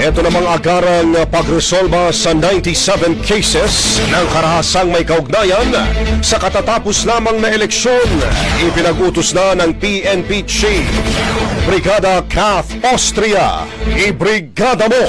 Ito namang agarang pagresolba sa 97 cases ng karahasang may kaugnayan sa katatapos lamang na eleksyon. Ipinag-utos na ng PNP Chief. Brigada Kath Austria. Ibrigada mo!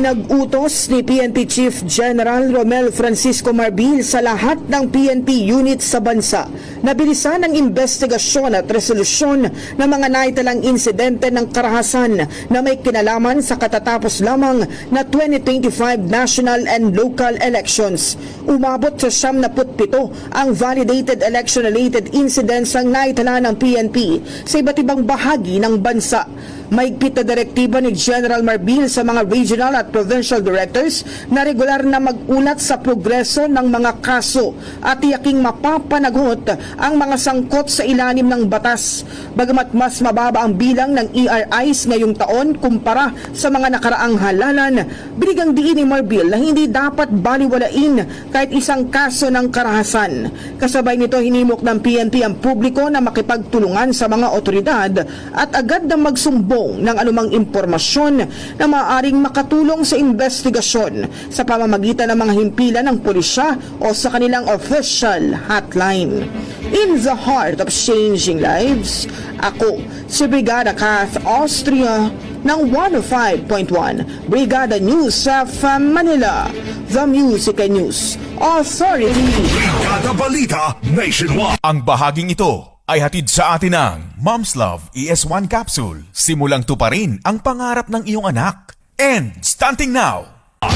Ipinag-utos ni PNP Chief General Romel Francisco Marbil sa lahat ng PNP units sa bansa na bilisan ang investigasyon at resolusyon ng mga naitalang insidente ng karahasan na may kinalaman sa katatapos lamang na 2025 national and local elections. Umabot sa 77 ang validated election-related incidents ang naitala ng PNP sa iba't ibang bahagi ng bansa. Maigpit na direktiba ni General Marbil sa mga regional at provincial directors na regular na mag-ulat sa progreso ng mga kaso at tiyaking mapapanagot ang mga sangkot sa ilalim ng batas. Bagamat mas mababa ang bilang ng ERIs ngayong taon kumpara sa mga nakaraang halalan, binigang diin ni Marbil na hindi dapat baliwalain kahit isang kaso ng karahasan. Kasabay nito hinimok ng PNP ang publiko na makipagtulungan sa mga otoridad at agad na magsumbong ng anumang impormasyon na maaaring makatulong sa investigasyon sa pamamagitan ng mga himpilan ng pulisya o sa kanilang official hotline. In the heart of changing lives, ako si Brigada Kath Austria ng 105.1 Brigada News sa Manila, The Music and News Authority. Kada balita nationwide. Ang bahaging ito ay hatid sa atin ng Mom's Love ES1 Capsule. Simulang tuparin ang pangarap ng iyong anak. And starting now,